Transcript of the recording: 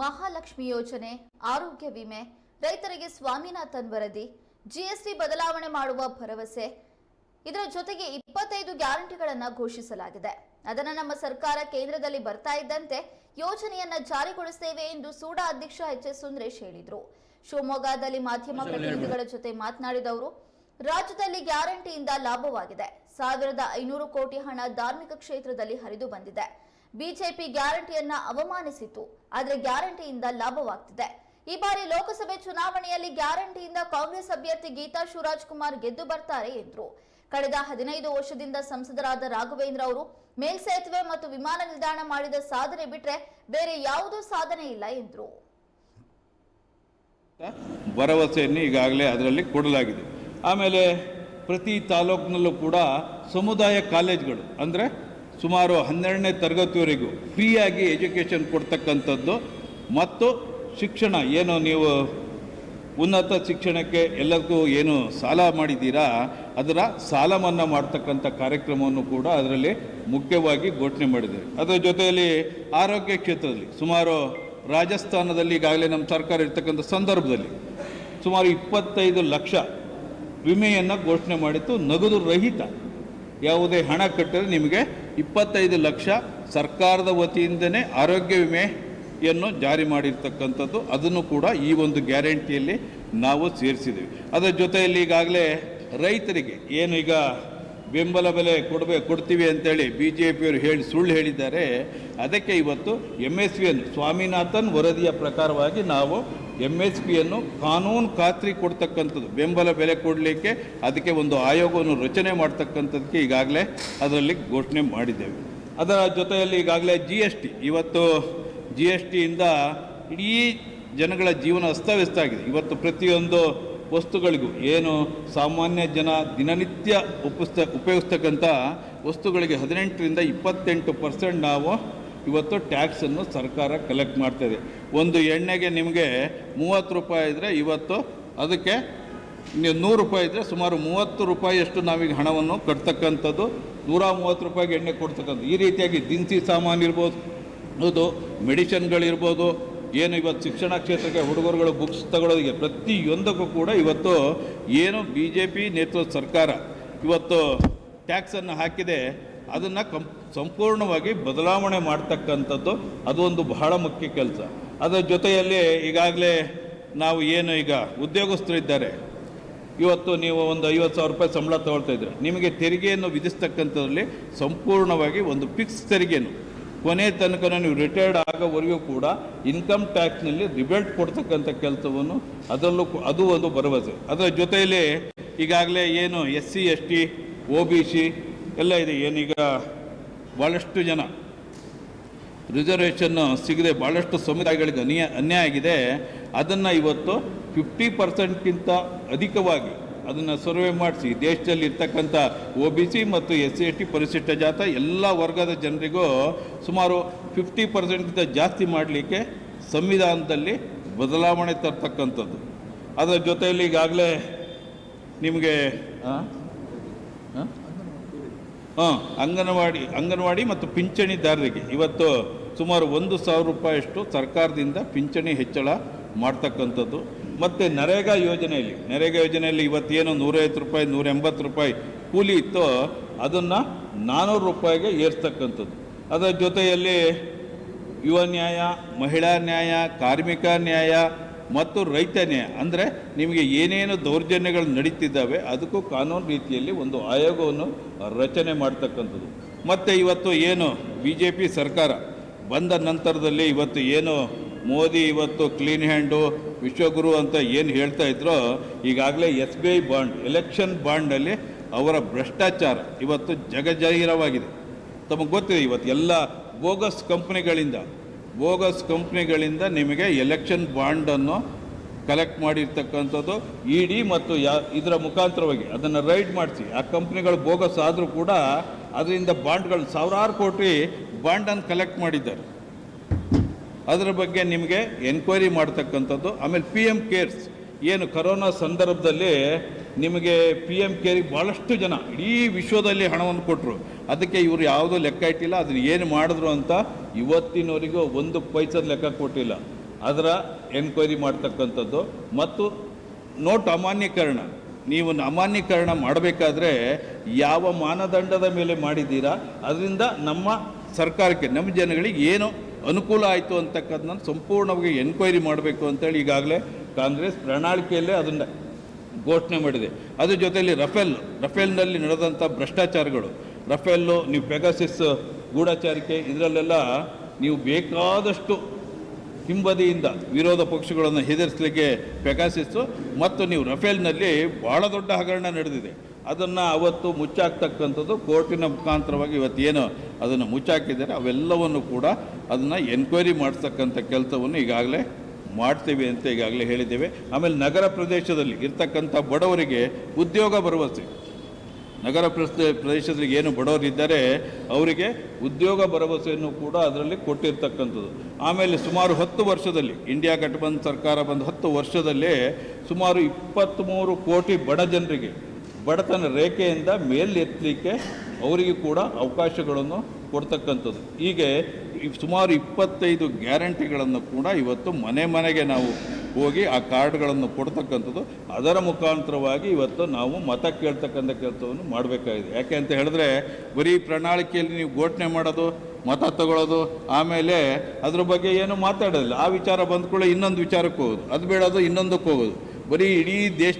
ಮಹಾಲಕ್ಷ್ಮಿ ಯೋಜನೆ ಆರೋಗ್ಯ ವಿಮೆ ರೈತರಿಗೆ ಸ್ವಾಮಿನಾಥನ್ ವರದಿ ಜಿಎಸ್ಟಿ ಬದಲಾವಣೆ ಮಾಡುವ ಭರವಸೆ. ಇದರ ಜೊತೆಗೆ ಇಪ್ಪತ್ತೈದು ಗ್ಯಾರಂಟಿಗಳನ್ನು ಘೋಷಿಸಲಾಗಿದೆ. ಅದನ್ನ ನಮ್ಮ ಸರ್ಕಾರ ಕೇಂದ್ರದಲ್ಲಿ ಬರ್ತಾ ಇದ್ದಂತೆ ಯೋಜನೆಯನ್ನ ಜಾರಿಗೊಳಿಸುತ್ತೇವೆ ಎಂದು ಸೂಡಾ ಅಧ್ಯಕ್ಷ ಎಚ್ ಎಸ್ ಸುಂದರೇಶ್ ಹೇಳಿದರು. ಶಿವಮೊಗ್ಗದಲ್ಲಿ ಮಾಧ್ಯಮ ಪ್ರತಿನಿಧಿಗಳ ಜೊತೆ ಮಾತನಾಡಿದ ಅವರು ರಾಜ್ಯದಲ್ಲಿ ಗ್ಯಾರಂಟಿಯಿಂದ ಲಾಭವಾಗಿದೆ. ಸಾವಿರದ ಐನೂರು ಕೋಟಿ ಹಣ ಧಾರ್ಮಿಕ ಕ್ಷೇತ್ರದಲ್ಲಿ ಹರಿದು ಬಂದಿದೆ. ಬಿಜೆಪಿ ಗ್ಯಾರಂಟಿಯನ್ನ ಅವಮಾನಿಸಿತು, ಆದರೆ ಗ್ಯಾರಂಟಿಯಿಂದ ಲಾಭವಾಗ್ತಿದೆ. ಈ ಬಾರಿ ಲೋಕಸಭೆ ಚುನಾವಣೆಯಲ್ಲಿ ಗ್ಯಾರಂಟಿಯಿಂದ ಕಾಂಗ್ರೆಸ್ ಅಭ್ಯರ್ಥಿ ಗೀತಾ ಶಿವರಾಜ್ ಕುಮಾರ್ ಗೆದ್ದು ಬರ್ತಾರೆ ಎಂದರು. ಕಳೆದ ಹದಿನೈದು ವರ್ಷದಿಂದ ಸಂಸದರಾದ ರಾಘವೇಂದ್ರ ಅವರು ಮೇಲ್ಸೇತುವೆ ಮತ್ತು ವಿಮಾನ ನಿಲ್ದಾಣ ಮಾಡಿದ ಸಾಧನೆ ಬಿಟ್ರೆ ಬೇರೆ ಯಾವುದೂ ಸಾಧನೆ ಇಲ್ಲ ಎಂದರು. ಭರವಸೆಯನ್ನು ಈಗಾಗಲೇ ಅದರಲ್ಲಿ ಕೊಡಲಾಗಿದೆ. ಆಮೇಲೆ ಪ್ರತಿ ತಾಲೂಕಿನಲ್ಲೂ ಕೂಡ ಸಮುದಾಯ ಕಾಲೇಜ್ಗಳು, ಅಂದರೆ ಸುಮಾರು ಹನ್ನೆರಡನೇ ತರಗತಿವರೆಗೂ ಫ್ರೀಯಾಗಿ ಎಜುಕೇಷನ್ ಕೊಡ್ತಕ್ಕಂಥದ್ದು. ಮತ್ತು ಶಿಕ್ಷಣ ಏನು ನೀವು ಉನ್ನತ ಶಿಕ್ಷಣಕ್ಕೆ ಎಲ್ಲರಿಗೂ ಏನು ಸಾಲ ಮಾಡಿದ್ದೀರಾ? ಅದರ ಸಾಲ ಮನ್ನಾ ಮಾಡ್ತಕ್ಕಂಥ ಕಾರ್ಯಕ್ರಮವನ್ನು ಕೂಡ ಅದರಲ್ಲಿ ಮುಖ್ಯವಾಗಿ ಘೋಷಣೆ ಮಾಡಿದ್ದೇವೆ ಅದರ ಜೊತೆಯಲ್ಲಿ ಆರೋಗ್ಯ ಕ್ಷೇತ್ರದಲ್ಲಿ ಸುಮಾರು ರಾಜಸ್ಥಾನದಲ್ಲಿ ಈಗಾಗಲೇ ನಮ್ಮ ಸರ್ಕಾರ ಇರ್ತಕ್ಕಂಥ ಸಂದರ್ಭದಲ್ಲಿ ಸುಮಾರು ಇಪ್ಪತ್ತೈದು ಲಕ್ಷ ವಿಮೆಯನ್ನು ಘೋಷಣೆ ಮಾಡಿತ್ತು. ನಗದು ರಹಿತ ಯಾವುದೇ ಹಣ ಕಟ್ಟಿದ್ರೆ ನಿಮಗೆ ಇಪ್ಪತ್ತೈದು ಲಕ್ಷ ಸರ್ಕಾರದ ವತಿಯಿಂದನೇ ಆರೋಗ್ಯ ವಿಮೆಯನ್ನು ಜಾರಿ ಮಾಡಿರ್ತಕ್ಕಂಥದ್ದು. ಅದನ್ನು ಕೂಡ ಈ ಒಂದು ಗ್ಯಾರಂಟಿಯಲ್ಲಿ ನಾವು ಸೇರಿಸಿದ್ದೀವಿ. ಅದರ ಜೊತೆಯಲ್ಲಿ ಈಗಾಗಲೇ ರೈತರಿಗೆ ಏನು ಈಗ ಬೆಂಬಲ ಬೆಲೆ ಕೊಡಬೇ, ಕೊಡ್ತೀವಿ ಅಂತೇಳಿ ಬಿ ಜೆ ಪಿಯವರು ಹೇಳಿ, ಸುಳ್ಳು ಹೇಳಿದ್ದಾರೆ. ಅದಕ್ಕೆ ಇವತ್ತು ಎಂ ಎಸ್ ಪಿಯನ್ನು ಸ್ವಾಮಿನಾಥನ್ ವರದಿಯ ಪ್ರಕಾರವಾಗಿ ನಾವು ಎಂ ಎಸ್ ಪಿಯನ್ನು ಕಾನೂನು ಖಾತ್ರಿ ಕೊಡ್ತಕ್ಕಂಥದ್ದು, ಬೆಂಬಲ ಬೆಲೆ ಕೊಡಲಿಕ್ಕೆ ಅದಕ್ಕೆ ಒಂದು ಆಯೋಗವನ್ನು ರಚನೆ ಮಾಡ್ತಕ್ಕಂಥದ್ದಕ್ಕೆ ಈಗಾಗಲೇ ಅದರಲ್ಲಿ ಘೋಷಣೆ ಮಾಡಿದ್ದೇವೆ. ಅದರ ಜೊತೆಯಲ್ಲಿ ಈಗಾಗಲೇ ಜಿ ಎಸ್ ಟಿ ಇವತ್ತು ಜಿ ಎಸ್ ಟಿಯಿಂದ ಇಡೀ ಜನಗಳ ಜೀವನ ಅಸ್ತವ್ಯಸ್ತ ಆಗಿದೆ. ಇವತ್ತು ಪ್ರತಿಯೊಂದು ವಸ್ತುಗಳಿಗೂ ಏನು ಸಾಮಾನ್ಯ ಜನ ದಿನನಿತ್ಯ ಉಪಸ್ತ ಉಪಯೋಗಿಸ್ತಕ್ಕಂಥ ವಸ್ತುಗಳಿಗೆ ಹದಿನೆಂಟರಿಂದ ಇಪ್ಪತ್ತೆಂಟು ಪರ್ಸೆಂಟ್ ನಾವು ಇವತ್ತು ಟ್ಯಾಕ್ಸನ್ನು ಸರ್ಕಾರ ಕಲೆಕ್ಟ್ ಮಾಡ್ತಾಯಿದೆ ಒಂದು ಎಣ್ಣೆಗೆ ನಿಮಗೆ ಮೂವತ್ತು ರೂಪಾಯಿ ಇದ್ದರೆ ಇವತ್ತು ಅದಕ್ಕೆ ನೂರು ರೂಪಾಯಿ ಇದ್ದರೆ ಸುಮಾರು ಮೂವತ್ತು ರೂಪಾಯಿಯಷ್ಟು ನಾವೀಗ ಹಣವನ್ನು ಕಟ್ತಕ್ಕಂಥದ್ದು, ನೂರ ಮೂವತ್ತು ರೂಪಾಯಿಗೆ ಎಣ್ಣೆ ಕೊಡ್ತಕ್ಕಂಥದ್ದು. ಈ ರೀತಿಯಾಗಿ ದಿನಸಿ ಸಾಮಾನು ಇರ್ಬೋದು, ಹೌದು, ಮೆಡಿಷನ್ಗಳಿರ್ಬೋದು, ಏನು ಇವತ್ತು ಶಿಕ್ಷಣ ಕ್ಷೇತ್ರಕ್ಕೆ ಹುಡುಗರುಗಳು ಬುಕ್ಸ್ ತಗೊಳ್ಳೋದಕ್ಕೆ ಪ್ರತಿಯೊಂದಕ್ಕೂ ಕೂಡ ಇವತ್ತು ಏನು ಬಿ ಜೆ ಪಿ ನೇತೃತ್ವ ಸರ್ಕಾರ ಇವತ್ತು ಟ್ಯಾಕ್ಸನ್ನು ಹಾಕಿದೆ. ಅದನ್ನು ಕಂ, ಸಂಪೂರ್ಣವಾಗಿ ಬದಲಾವಣೆ ಮಾಡ್ತಕ್ಕಂಥದ್ದು ಅದು ಒಂದು ಬಹಳ ಮುಖ್ಯ ಕೆಲಸ. ಅದರ ಜೊತೆಯಲ್ಲಿ ಈಗಾಗಲೇ ನಾವು ಏನು ಈಗ ಉದ್ಯೋಗಸ್ಥರಿದ್ದಾರೆ ಇವತ್ತು ನೀವು ಒಂದು ಐವತ್ತು ಸಾವಿರ ರೂಪಾಯಿ ಸಂಬಳ ತಗೊಳ್ತಾ ಇದ್ರೆ ನಿಮಗೆ ತೆರಿಗೆಯನ್ನು ವಿಧಿಸ್ತಕ್ಕಂಥದ್ರಲ್ಲಿ ಸಂಪೂರ್ಣವಾಗಿ ಒಂದು ಫಿಕ್ಸ್ ತೆರಿಗೆಯನ್ನು. ಕೊನೆ ತನಕ ನೀವು ರಿಟೈರ್ಡ್ ಆಗೋವರೆಗೂ ಕೂಡ ಇನ್ಕಮ್ ಟ್ಯಾಕ್ಸ್ನಲ್ಲಿ ರಿಬೇಲ್ಟ್ ಕೊಡ್ತಕ್ಕಂಥ ಕೆಲಸವನ್ನು ಅದರಲ್ಲೂ ಅದು ಒಂದು ಭರವಸೆ. ಅದರ ಜೊತೆಯಲ್ಲಿ ಈಗಾಗಲೇ ಏನು S C, S T O B C ಎಲ್ಲ ಇದೆ. ಏನೀಗ ಭಾಳಷ್ಟು ಜನ ರಿಸರ್ವೇಷನ್ ಸಿಗದೆ ಭಾಳಷ್ಟು ಸಮುದಾಯಗಳಿಗೆ ಅನ್ಯಾಯ ಅನ್ಯಾಯ ಆಗಿದೆ. ಅದನ್ನು ಇವತ್ತು ಫಿಫ್ಟಿ ಪರ್ಸೆಂಟ್ಗಿಂತ ಅಧಿಕವಾಗಿ ಅದನ್ನು ಸರ್ವೆ ಮಾಡಿಸಿ ದೇಶದಲ್ಲಿ ಇರ್ತಕ್ಕಂಥ ಒ ಬಿ ಸಿ ಮತ್ತು ಎಸ್ ಸಿ ಎಸ್ ಟಿ ಪರಿಶಿಷ್ಟ ಜಾತ ಎಲ್ಲ ವರ್ಗದ ಜನರಿಗೂ ಸುಮಾರು ಫಿಫ್ಟಿ ಪರ್ಸೆಂಟ್ಗಿಂತ ಜಾಸ್ತಿ ಮಾಡಲಿಕ್ಕೆ ಸಂವಿಧಾನದಲ್ಲಿ ಬದಲಾವಣೆ ತರ್ತಕ್ಕಂಥದ್ದು. ಅದರ ಜೊತೆಯಲ್ಲಿ ಈಗಾಗಲೇ ನಿಮಗೆ ಹಾಂ ಹಾಂ ಹಾಂ, ಅಂಗನವಾಡಿ ಅಂಗನವಾಡಿ ಮತ್ತು ಪಿಂಚಣಿದಾರರಿಗೆ. ಇವತ್ತು ಸುಮಾರು ಒಂದು ಸಾವಿರ ರೂಪಾಯಿಯಷ್ಟು ಸರ್ಕಾರದಿಂದ ಪಿಂಚಣಿ ಹೆಚ್ಚಳ ಮಾಡ್ತಕ್ಕಂಥದ್ದು. ಮತ್ತು ನರೇಗಾ ಯೋಜನೆಯಲ್ಲಿ ನರೇಗಾ ಯೋಜನೆಯಲ್ಲಿ ಇವತ್ತೇನು ನೂರೈವತ್ತು ರೂಪಾಯಿ ನೂರ ಎಂಬತ್ತು ರೂಪಾಯಿ ಕೂಲಿ ಇತ್ತೋ ಅದನ್ನು ನಾನ್ನೂರು ರೂಪಾಯಿಗೆ ಏರಿಸ್ತಕ್ಕಂಥದ್ದು. ಅದರ ಜೊತೆಯಲ್ಲಿ ಯುವ ನ್ಯಾಯ, ಮಹಿಳಾ ನ್ಯಾಯ, ಕಾರ್ಮಿಕ ನ್ಯಾಯ ಮತ್ತು ರೈತನೇ, ಅಂದರೆ ನಿಮಗೆ ಏನೇನು ದೌರ್ಜನ್ಯಗಳು ನಡೀತಿದ್ದಾವೆ, ಅದಕ್ಕೂ ಕಾನೂನು ರೀತಿಯಲ್ಲಿ ಒಂದು ಆಯೋಗವನ್ನು ರಚನೆ ಮಾಡ್ತಕ್ಕಂಥದ್ದು. ಮತ್ತು ಇವತ್ತು ಏನು? ಬಿ ಜೆ ಪಿ ಸರ್ಕಾರ ಬಂದ ನಂತರದಲ್ಲಿ ಇವತ್ತು ಏನು? ಮೋದಿ ಇವತ್ತು ಕ್ಲೀನ್ ಹ್ಯಾಂಡು ವಿಶ್ವಗುರು ಅಂತ ಏನು ಹೇಳ್ತಾ ಇದ್ರೋ, ಈಗಾಗಲೇ S B I bond election ಬಾಂಡಲ್ಲಿ ಅವರ ಭ್ರಷ್ಟಾಚಾರ ಇವತ್ತು ಜಗಜಾಹೀರವಾಗಿದೆ ತಮಗೆ ಗೊತ್ತಿದೆ, ಇವತ್ತು ಎಲ್ಲ ಬೋಗಸ್ ಕಂಪ್ನಿಗಳಿಂದ ಬೋಗಸ್ ಕಂಪ್ನಿಗಳಿಂದ ನಿಮಗೆ ಎಲೆಕ್ಷನ್ ಬಾಂಡನ್ನು ಕಲೆಕ್ಟ್ ಮಾಡಿರ್ತಕ್ಕಂಥದ್ದು ಇ ಡಿ ಮತ್ತು ಯಾ, ಇದರ ಮುಖಾಂತರವಾಗಿ ಅದನ್ನು ರೈಡ್ ಮಾಡಿಸಿ. ಆ ಕಂಪ್ನಿಗಳು ಬೋಗಸ್ ಆದರೂ ಕೂಡ ಅದರಿಂದ ಬಾಂಡ್ಗಳು ಸಾವಿರಾರು ಕೋಟಿ ಬಾಂಡನ್ನು ಕಲೆಕ್ಟ್ ಮಾಡಿದ್ದಾರೆ. ಅದರ ಬಗ್ಗೆ ನಿಮಗೆ ಎನ್ಕ್ವೈರಿ ಮಾಡ್ತಕ್ಕಂಥದ್ದು. ಆಮೇಲೆ ಪಿ ಎಂ ಕೇರ್ಸ್ ಏನು ಕರೋನಾ ಸಂದರ್ಭದಲ್ಲಿ ನಿಮಗೆ ಪಿ ಎಂ ಕೇರಿಗೆ ಭಾಳಷ್ಟು ಜನ, ಇಡೀ ವಿಶ್ವದಲ್ಲಿ ಹಣವನ್ನು ಕೊಟ್ಟರು ಅದಕ್ಕೆ ಇವರು ಯಾವುದೂ ಲೆಕ್ಕ ಇಟ್ಟಿಲ್ಲ, ಅದನ್ನು ಏನು ಮಾಡಿದ್ರು ಅಂತ ಇವತ್ತಿನವರೆಗೂ ಒಂದು ಪೈಸದ ಲೆಕ್ಕ ಕೊಟ್ಟಿಲ್ಲ. ಅದರ ಎನ್ಕ್ವೈರಿ ಮಾಡ್ತಕ್ಕಂಥದ್ದು. ಮತ್ತು ನೋಟ್ ಅಮಾನ್ಯೀಕರಣ. ನೀವು ಅಮಾನ್ಯೀಕರಣ ಮಾಡಬೇಕಾದ್ರೆ ಯಾವ ಮಾನದಂಡದ ಮೇಲೆ ಮಾಡಿದ್ದೀರಾ, ಅದರಿಂದ ನಮ್ಮ ಸರ್ಕಾರಕ್ಕೆ, ನಮ್ಮ ಜನಗಳಿಗೆ ಏನು ಅನುಕೂಲ ಆಯಿತು ಅಂತಕ್ಕಂಥ ಸಂಪೂರ್ಣವಾಗಿ ಎನ್ಕ್ವೈರಿ ಮಾಡಬೇಕು ಅಂತೇಳಿ ಈಗಾಗಲೇ ಕಾಂಗ್ರೆಸ್ ಪ್ರಣಾಳಿಕೆಯಲ್ಲೇ ಅದನ್ನು ಘೋಷಣೆ ಮಾಡಿದೆ. ಅದ್ರ ಜೊತೆಯಲ್ಲಿ ರಫೇಲ್, ರಫೇಲ್ನಲ್ಲಿ ನಡೆದಂಥ ಭ್ರಷ್ಟಾಚಾರಗಳು. ರಫೇಲ್ಲು, ನೀವು ಪೆಗಾಸಿಸ್ ಗೂಢಾಚಾರಿಕೆ, ಇದರಲ್ಲೆಲ್ಲ ನೀವು ಬೇಕಾದಷ್ಟು ಹಿಂಬದಿಯಿಂದ ವಿರೋಧ ಪಕ್ಷಗಳನ್ನು ಹೆದರಿಸಲಿಕ್ಕೆ ಪೆಗಾಸಿಸ್ಸು ಮತ್ತು ನೀವು ರಫೇಲ್ನಲ್ಲಿ ಭಾಳ ದೊಡ್ಡ ಹಗರಣ ನಡೆದಿದೆ. ಅದನ್ನು ಅವತ್ತು ಮುಚ್ಚಾಕ್ತಕ್ಕಂಥದ್ದು ಕೋರ್ಟಿನ ಮುಖಾಂತರವಾಗಿ ಏನು ಅದನ್ನು ಮುಚ್ಚಾಕಿದ್ದಾರೆ, ಅವೆಲ್ಲವನ್ನು ಕೂಡ ಅದನ್ನು ಎನ್ಕ್ವೈರಿ ಮಾಡಿಸ್ತಕ್ಕಂಥ ಕೆಲಸವನ್ನು ಈಗಾಗಲೇ ಮಾಡ್ತೀವಿ ಅಂತ ಈಗಾಗಲೇ ಹೇಳಿದ್ದೇವೆ. ಆಮೇಲೆ ನಗರ ಪ್ರದೇಶದಲ್ಲಿ ಇರ್ತಕ್ಕಂಥ ಬಡವರಿಗೆ ಉದ್ಯೋಗ ಭರವಸೆ ನಗರ ಪ್ರದೇಶ ಪ್ರದೇಶದಲ್ಲಿ ಏನು ಬಡವರಿದ್ದಾರೆ, ಅವರಿಗೆ ಉದ್ಯೋಗ ಭರವಸೆಯನ್ನು ಕೂಡ ಅದರಲ್ಲಿ ಕೊಟ್ಟಿರ್ತಕ್ಕಂಥದ್ದು. ಆಮೇಲೆ ಸುಮಾರು ಹತ್ತು ವರ್ಷದಲ್ಲಿ ಇಂಡಿಯಾ ಗಠಬಂಧನ್ ಸರ್ಕಾರ ಬಂದ ಹತ್ತು ವರ್ಷದಲ್ಲೇ ಸುಮಾರು ಇಪ್ಪತ್ತ್ಮೂರು ಕೋಟಿ ಬಡ ಜನರಿಗೆ ಬಡತನ ರೇಖೆಯಿಂದ ಮೇಲೆತ್ತಲಿಕ್ಕೆ ಅವರಿಗೆ ಕೂಡ ಅವಕಾಶಗಳನ್ನು ಕೊಡ್ತಕ್ಕಂಥದ್ದು. ಹೀಗೆ ಸುಮಾರು ಇಪ್ಪತ್ತೈದು ಗ್ಯಾರಂಟಿಗಳನ್ನು ಕೂಡ ಇವತ್ತು ಮನೆ ಮನೆಗೆ ನಾವು ಹೋಗಿ ಆ ಕಾರ್ಡ್ಗಳನ್ನು ಕೊಡ್ತಕ್ಕಂಥದ್ದು. ಅದರ ಮುಖಾಂತರವಾಗಿ ಇವತ್ತು ನಾವು ಮತ ಕೇಳ್ತಕ್ಕಂಥ ಕೆಲಸವನ್ನು ಮಾಡಬೇಕಾಗಿದೆ. ಯಾಕೆ ಅಂತ ಹೇಳಿದ್ರೆ, ಬರೀ ಪ್ರಣಾಳಿಕೆಯಲ್ಲಿ ನೀವು ಘೋಷಣೆ ಮಾಡೋದು, ಮತ ತಗೊಳ್ಳೋದು, ಆಮೇಲೆ ಅದ್ರ ಬಗ್ಗೆ ಏನು ಮಾತಾಡೋದಿಲ್ಲ. ಆ ವಿಚಾರ ಬಂದ ಕೂಡ ಇನ್ನೊಂದು ವಿಚಾರಕ್ಕೆ ಹೋಗೋದು. ಅದು ಬೇಡೋದು ಇನ್ನೊಂದಕ್ಕೆ ಹೋಗೋದು. ಬರೀ ಇಡೀ ದೇಶ